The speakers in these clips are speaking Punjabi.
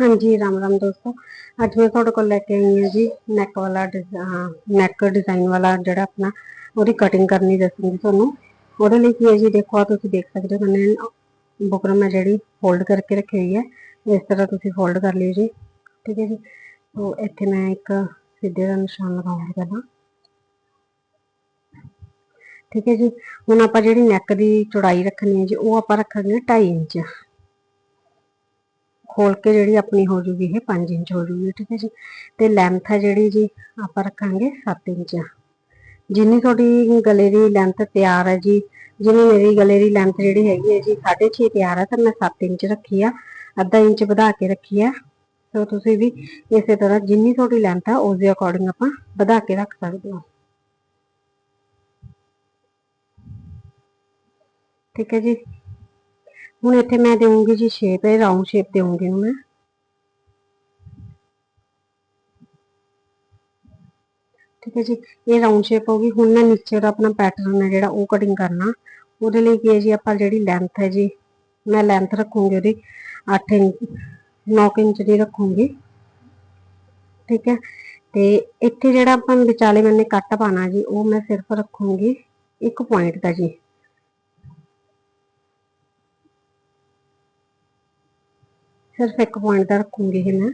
ਹਾਂਜੀ, ਰਾਮ ਰਾਮ ਦੋਸਤੋ। ਅੱਜ ਮੈਂ ਤੁਹਾਡੇ ਕੋਲ ਲੈ ਕੇ ਆਈ ਹਾਂ ਜੀ ਨੈਕ ਵਾਲਾ ਨੈਕ ਡਿਜ਼ਾਈਨ ਵਾਲਾ ਜਿਹੜਾ ਆਪਣਾ, ਉਹਦੀ ਕਟਿੰਗ ਕਰਨੀ ਦੱਸੂਗੀ ਤੁਹਾਨੂੰ। ਉਹਦੇ ਲਈ ਕੀ ਹੈ ਜੀ, ਦੇਖੋ ਆ ਤੁਸੀਂ ਦੇਖ ਸਕਦੇ ਹੋ ਮੈंने ਬੁਕਰਮ ਹੈ ਜਿਹੜੀ ਫੋਲਡ ਕਰਕੇ ਰੱਖੀ ਹੋਈ ਹੈ, ਇਸ ਤਰ੍ਹਾਂ ਤੁਸੀਂ ਫੋਲਡ ਕਰ ਲਿਓ ਜੀ। ਠੀਕ ਹੈ ਜੀ। ਤੋਂ ਇੱਥੇ ਮੈਂ ਇੱਕ ਸਿੱਧੇ ਦਾ ਨਿਸ਼ਾਨ ਲਗਾਉਂਗੀ ਪਹਿਲਾਂ ਠੀਕ ਹੈ ਜੀ। ਹੁਣ ਆਪਾਂ ਜਿਹੜੀ ਨੈਕ ਦੀ ਚੌੜਾਈ ਰੱਖਣੀ ਹੈ ਜੀ, ਉਹ ਆਪਾਂ ਰੱਖਾਂਗੇ 2.5 ਇੰਚ। ਖੋਲ ਕੇ ਜਿਹੜੀ ਆਪਣੀ ਹੋ ਜੂਗੀ ਇਹ 5 ਇੰਚ ਹੋ ਜੂਗੀ, ਠੀਕ ਹੈ ਜੀ। ਤੇ ਲੈਂਥ ਹੈ ਜਿਹੜੀ ਜੀ, ਆਪਾਂ ਰੱਖਾਂਗੇ 7 ਇੰਚ। ਜਿੰਨੀ ਤੁਹਾਡੀ ਗਲੇ ਦੀ ਲੈਂਥ ਤਿਆਰ ਹੈ ਜੀ ਜਿਵੇਂ ਮੇਰੀ ਗਲੇ ਦੀ ਲੈਂਥ ਜਿਹੜੀ ਹੈਗੀ ਹੈ ਜੀ 6.5 ਤਿਆਰ ਹੈ ਤਾਂ ਮੈਂ 7 ਇੰਚ ਰੱਖੀ ਆ, ਅੱਧਾ ਇੰਚ ਵਧਾ ਕੇ ਰੱਖੀ ਆ। ਸੋ ਤੁਸੀਂ ਵੀ ਇਸੇ ਤਰ੍ਹਾਂ ਜਿੰਨੀ ਤੁਹਾਡੀ ਲੈਂਥ ਆ, ਉਸ ਦੇ ਅਕੋਰਡਿੰਗ ਆਪਾਂ ਵਧਾ ਕੇ ਰੱਖ ਸਕਦੇ ਹੋ। ਠੀਕ ਹੈ ਜੀ। ਹੁਣ ਇੱਥੇ ਮੈਂ ਦੇਵਾਂਗੀ ਜੀ ਸ਼ੇਪ ਇਹ ਰਾਉਂਡ ਸ਼ੇਪ ਦੇਵਾਂਗੀ ਇਹਨੂੰ ਮੈਂ। ਠੀਕ ਹੈ ਜੀ, ਇਹ ਰਾਉਂਡ ਸ਼ੇਪ ਹੋ ਗਈ। ਹੁਣ ਮੈਂ ਨੀਚੇ ਦਾ ਆਪਣਾ ਪੈਟਰਨ ਹੈ ਜਿਹੜਾ ਉਹ ਕਟਿੰਗ ਕਰਨਾ। ਉਹਦੇ ਲਈ ਕੀ ਹੈ ਜੀ, ਆਪਾਂ ਜਿਹੜੀ ਲੈਂਥ ਹੈ ਜੀ, ਮੈਂ ਲੈਂਥ ਰੱਖੂੰਗੀ ਉਹਦੀ 8 ਇੰਚ 9 ਇੰਚ ਦੀ ਰੱਖੂੰਗੀ। ਠੀਕ ਹੈ, ਤੇ ਇੱਥੇ ਜਿਹੜਾ ਆਪਾਂ ਵਿਚਾਲੇ ਮੈਨੇ ਕੱਟ ਪਾਣਾ ਜੀ, ਉਹ ਮੈਂ ਸਿਰਫ ਰੱਖੂੰਗੀ ਇੱਕ ਪੁਆਇੰਟ ਦਾ ਜੀ। ਸਿਰਫ ਇੱਕ ਪੁਆਇੰਟ ਦਾ ਰੱਖੂੰਗੀ ਇਹ ਮੈਂ।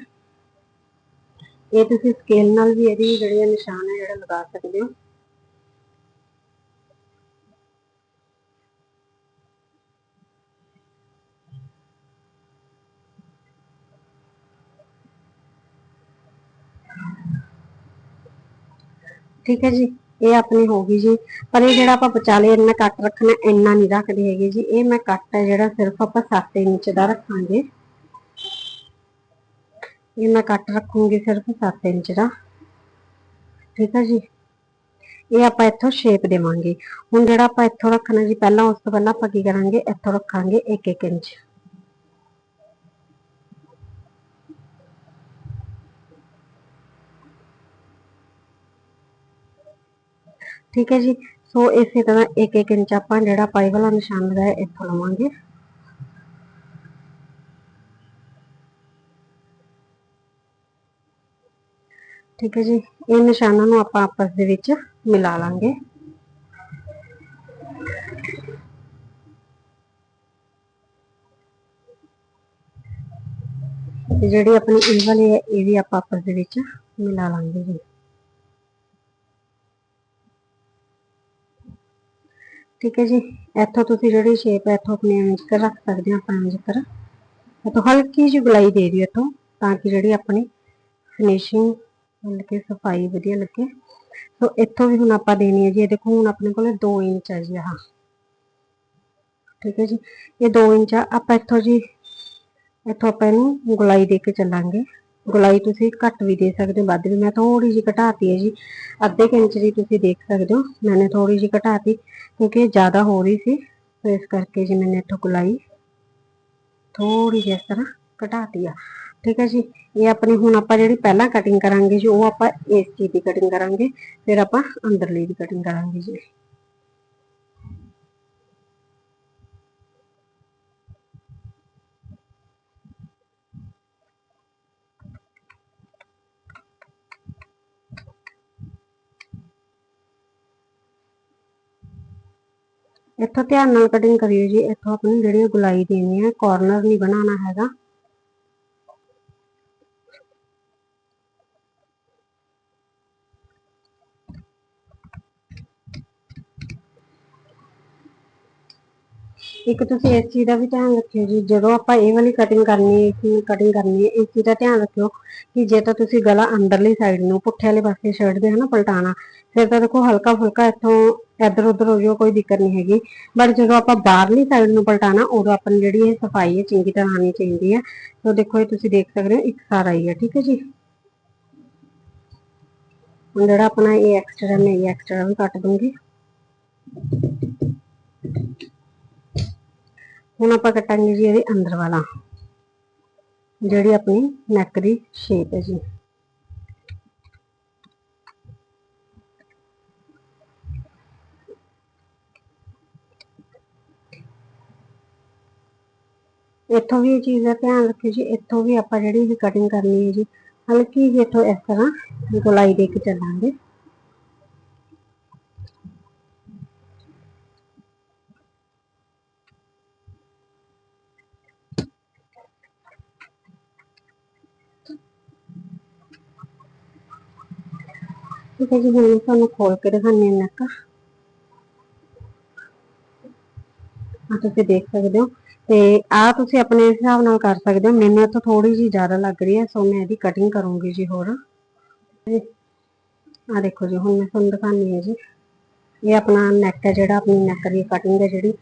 ਇਹ ਤੁਸੀਂ ਸਕੇਲ ਨਾਲ ਵੀ ਇਹਦੀ ਜਿਹੜੀ ਨਿਸ਼ਾਨ ਹੈ, ਜਿਹੜਾ ਲਗਾ ਸਕਦੇ ਹੋ। ਠੀਕ ਹੈ ਜੀ, ਇਹ ਆਪਣੀ ਹੋ ਗਈ ਜੀ। ਪਰ ਇਹ ਜਿਹੜਾ ਆਪਾਂ ਵਿਚਾਲੇ ਇੰਨਾ ਕੱਟ ਰੱਖਣਾ, ਇੰਨਾ ਨਹੀਂ ਰੱਖਦੇ ਹੈਗੇ ਜੀ। ਇਹ ਮੈਂ ਕੱਟ ਹੈ ਜਿਹੜਾ ਸਿਰਫ ਆਪਾਂ 7 ਇੰਚ ਦਾ ਰੱਖਾਂਗੇ। ਇਹ ਮੈਂ ਕੱਟ ਰੱਖੂੰਗੀ ਸਿਰਫ 7 ਇੰਚ ਦਾ। ਠੀਕ ਹੈ ਜੀ? ਇਹ ਆਪਾਂ ਇੱਥੋਂ ਸ਼ੇਪ ਦੇਵਾਂਗੇ। ਹੁਣ ਜਿਹੜਾ ਆਪਾਂ ਇੱਥੋਂ ਰੱਖਣਾ ਜੀ, ਪਹਿਲਾਂ ਉਸ ਤੋਂ ਪਹਿਲਾਂ ਆਪਾਂ ਕੀ ਕਰਾਂਗੇ? ਇੱਥੋਂ ਰੱਖਾਂਗੇ 1-1 ਇੰਚ। ਠੀਕ ਹੈ ਜੀ? ਸੋ ਇਸੇ ਤਰ੍ਹਾਂ 1-1 ਇੰਚ ਆਪਾਂ ਜਿਹੜਾ ਪਾਈ ਵਾਲਾ ਨਿਸ਼ਾਨ ਲਗਾਇਆ, ਇੱਥੋਂ ਲਵਾਂਗੇ। ਠੀਕ ਹੈ ਜੀ, ਇਹ ਨਿਸ਼ਾਨਾਂ ਨੂੰ ਆਪਾਂ ਆਪਸ ਦੇ ਵਿੱਚ ਮਿਲਾ ਲਾਂਗੇ। ਤੇ ਜਿਹੜੀ ਆਪਣੀ ਇਹ ਵਾਲੀ ਹੈ, ਇਹ ਵੀ ਆਪਾਂ ਆਪਸ ਦੇ ਵਿੱਚ ਮਿਲਾ ਲਾਂਗੇ ਜੀ। ਠੀਕ ਹੈ ਜੀ, ਇੱਥੋਂ ਤੁਸੀਂ ਜਿਹੜੀ ਸ਼ੇਪ ਹੈ, ਇੱਥੋਂ ਆਪਣੀ ਇੰਜ ਕਰ ਰੱਖ ਸਕਦੇ ਹੋ ਆਪਾਂ ਇੰਜ ਕਰ ਇੱਥੋਂ ਹਲਕੀ ਜਿਹੀ ਗੁਲਾਈ ਦੇ ਦਿਓ ਇੱਥੋਂ, ਤਾਂ ਕਿ ਜਿਹੜੀ ਆਪਣੀ ਫਿਨਿਸ਼ਿੰਗ ਮਤਲਬ ਕਿ ਸਫ਼ਾਈ ਵਧੀਆ ਲੱਗੇ। ਸੋ ਇੱਥੋਂ ਵੀ ਹੁਣ ਆਪਾਂ ਦੇਣੀ ਹੈ ਜੀ ਇਹ ਦੇਖੋ ਹੁਣ ਆਪਣੇ ਕੋਲ 2 ਇੰਚ ਹੈ ਜੀ ਆਹ। ਠੀਕ ਹੈ ਜੀ, ਇਹ 2 ਇੰਚ ਆ। ਆਪਾਂ ਇੱਥੋਂ ਜੀ, ਇੱਥੋਂ ਆਪਾਂ ਇਹਨੂੰ ਗੁਲਾਈ ਦੇ ਕੇ ਚੱਲਾਂਗੇ। ਗੁਲਾਈ ਤੁਸੀਂ ਘੱਟ ਵੀ ਦੇ ਸਕਦੇ ਹੋ, ਵੱਧ ਵੀ। ਮੈਂ ਥੋੜੀ ਜਿਹੀ ਘਟਾਤੀ ਹੈ ਜੀ। ਅੱਧੇ ਇੰਚ ਦੀ ਤੁਸੀਂ ਦੇਖ ਸਕਦੇ ਹੋ। ਮੈंने ਥੋੜੀ ਜਿਹੀ ਘਟਾਤੀ, ਕਿਉਂਕਿ ਇਹ ਜ਼ਿਆਦਾ ਹੋ ਰਹੀ ਸੀ। ਸੋ ਇਸ ਕਰਕੇ ਜੀ ਮੈਨੇ ਇੱਥੋਂ ਗੁਲਾਈ ਥੋੜੀ ਜਿਹੀ ਇਸ ਤਰ੍ਹਾਂ ਘਟਾਤੀ ਆ। ਠੀਕ ਹੈ ਜੀ ਇਹ ਆਪਣੀ ਹੁਣ ਆਪਾਂ ਜਿਹੜੀ ਪਹਿਲਾਂ ਕਟਿੰਗ ਕਰਾਂਗੇ ਜੀ ਉਹ ਆਪਾਂ ਇਸ ਚੀਜ਼ ਦੀ ਕਟਿੰਗ ਕਰਾਂਗੇ ਫਿਰ ਆਪਾਂ ਅੰਦਰਲੀ ਦੀ ਕਟਿੰਗ ਕਰਾਂਗੇ ਜੀ ਇੱਥੋਂ ਧਿਆਨ ਨਾਲ ਕਟਿੰਗ ਕਰਿਓ ਜੀ ਇੱਥੋਂ ਆਪਣੀ ਜਿਹੜੀ ਗੁਲਾਈ ਦੇਣੀ ਹੈ ਕਾਰਨਰ ਨਹੀਂ ਬਣਾਉਣਾ ਹੈਗਾ ਇੱਕ ਤੁਸੀਂ ਇਸ ਚੀਜ਼ ਦਾ ਵੀ ਧਿਆਨ ਰੱਖਿਓ ਜੀ, ਜਦੋਂ ਆਪਾਂ ਇਹ ਵਾਲੀ ਕਟਿੰਗ ਕਰਨੀ ਹੈ ਇਸ ਕਟਿੰਗ ਕਰਨੀ ਹੈ, ਇਸ ਚੀਜ਼ ਦਾ ਧਿਆਨ ਰੱਖਿਓ ਕਿ ਜੇ ਤਾਂ ਤੁਸੀਂ ਗਲਾ ਅੰਦਰਲੀ ਸਾਈਡ ਨੂੰ ਪੁੱਠੇ ਵਾਲੇ ਪਾਸੇ ਸ਼ਰਟ ਦੇ ਹਨਾ ਪਲਟਾਣਾ ਫਿਰ ਤਾਂ ਦੇਖੋ ਹਲਕਾ ਫੁਲਕਾ ਇੱਥੋਂ ਇੱਧਰ ਉੱਧਰ ਹੋ ਜਾਓ, ਕੋਈ ਦਿੱਕਤ ਨਹੀਂ ਹੈਗੀ। ਬਟ ਜਦੋਂ ਆਪਾਂ ਬਾਹਰਲੀ ਸਾਈਡ ਨੂੰ ਪਲਟਾਣਾ ਉਦੋਂ ਆਪਣੀ ਜਿਹੜੀ ਇਹ ਸਫ਼ਾਈ ਹੈ ਚੰਗੀ ਤਰ੍ਹਾਂ ਆਣੀ ਚਾਹੀਦੀ ਹੈ। ਸੋ ਦੇਖੋ ਇਹ ਤੁਸੀਂ ਦੇਖ ਸਕਦੇ ਹੋ, ਇੱਕ ਸਾਰਾ ਹੀ ਹੈ, ਠੀਕ ਹੈ ਜੀ? ਹੁਣ ਜਿਹੜਾ ਆਪਣਾ ਇਹ ਐਕਸਟਰਾ ਮੈਂ ਇਹ ਐਕਸਟਰਾ ਵੀ ਕੱਟ ਦੂੰਗੀ। ਹੁਣ ਆਪਾਂ ਕੱਟਾਂਗੇ ਜੀ ਇਹਦੇ ਅੰਦਰ ਵਾਲਾ, ਜਿਹੜੀ ਆਪਣੀ ਨੈਕ ਦੀ ਸ਼ੇਪ ਹੈ ਜੀ। ਇੱਥੋਂ ਵੀ ਇਹ ਚੀਜ਼ ਦਾ ਧਿਆਨ ਰੱਖਿਓ ਜੀ, ਇੱਥੋਂ ਵੀ ਆਪਾਂ ਜਿਹੜੀ ਇਹ ਕਟਿੰਗ ਕਰਨੀ ਹੈ ਜੀ, ਹਲਕੀ ਜਿਹੀ ਇੱਥੋਂ ਇਸ ਤਰ੍ਹਾਂ ਗੋਲਾਈ ਦੇ ਕੇ ਚੱਲਾਂਗੇ। ਠੀਕ ਹੈ ਜੀ ਹੁਣ ਮੈਂ ਤੁਹਾਨੂੰ ਆ ਤੁਸੀਂ ਦੇਖ ਸਕਦੇ ਹੋ ਤੇ ਆ ਤੁਸੀਂ ਆਪਣੇ ਹਿਸਾਬ ਨਾਲ ਕਰ ਸਕਦੇ ਹੋ। ਮੈਨੂੰ ਇਹ ਥੋੜੀ ਜੀ ਜ਼ਿਆਦਾ ਲੱਗ ਰਹੀ ਹੈ ਸੋ ਮੈਂ ਇਹਦੀ ਕਟਿੰਗ ਕਰੂੰਗੀ ਜੀ ਹੋਰ। ਆ ਦੇਖੋ ਜੀ, ਹੁਣ ਮੈਂ ਤੁਹਾਨੂੰ ਦਿਖਾਉਣੀ ਹਾਂ ਜੀ। ਇਹ ਆਪਣਾ ਨੈਕ ਹੈ ਜਿਹੜਾ, ਆਪਣੀ ਨੈਕ ਦੀ ਕਟਿੰਗ ਹੈ ਜਿਹੜੀ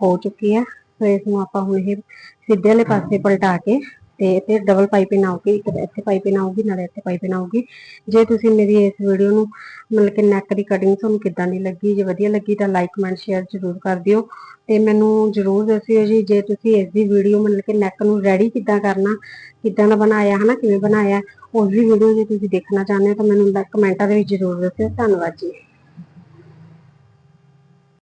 ਹੋ ਚੁੱਕੀ ਹੈ। ਸੋ ਇਸ ਨੂੰ ਆਪਾਂ ਹੁਣ ਇਹ ਸਿੱਧੇ ਵਾਲੇ ਪਾਸੇ ਪਲਟਾ ਕੇ ਤੇ ਇੱਥੇ ਡਬਲ ਪਾਈਪਿੰਗ ਆਊਗੀ, ਇੱਕ ਇੱਥੇ ਪਾਈਪਿੰਗ ਆਊਗੀ, ਨਾਲੇ ਇੱਥੇ ਪਾਈਪਿੰਗ ਆਊਗੀ। ਜੇ ਤੁਸੀਂ ਮੇਰੀ ਇਸ ਵੀਡੀਓ ਨੂੰ ਮਤਲਬ ਕਿ ਨੈਕ ਦੀ ਕਟਿੰਗ ਤੁਹਾਨੂੰ ਕਿੱਦਾਂ ਦੀ ਲੱਗੀ, ਜੇ ਵਧੀਆ ਲੱਗੀ ਤਾਂ ਲਾਈਕ ਕਮੈਂਟ ਸ਼ੇਅਰ ਜ਼ਰੂਰ ਕਰ ਦਿਓ। ਤੇ ਮੈਨੂੰ ਜ਼ਰੂਰ ਦੱਸਿਓ ਜੀ, ਜੇ ਤੁਸੀਂ ਇਸ ਦੀ ਵੀਡੀਓ ਮਤਲਬ ਕਿ ਨੈਕ ਨੂੰ ਰੈਡੀ ਕਿੱਦਾਂ ਕਰਨਾ, ਕਿੱਦਾਂ ਦਾ ਬਣਾਇਆ, ਹਨਾ, ਕਿਵੇਂ ਬਣਾਇਆ, ਉਸ ਦੀ ਵੀਡੀਓ ਜੇ ਤੁਸੀਂ ਦੇਖਣਾ ਚਾਹੁੰਦੇ ਹੋ ਤਾਂ ਮੈਨੂੰ ਕਮੈਂਟਾਂ ਦੇ ਵਿੱਚ ਜ਼ਰੂਰ ਦੱਸਿਓ। ਧੰਨਵਾਦ ਜੀ।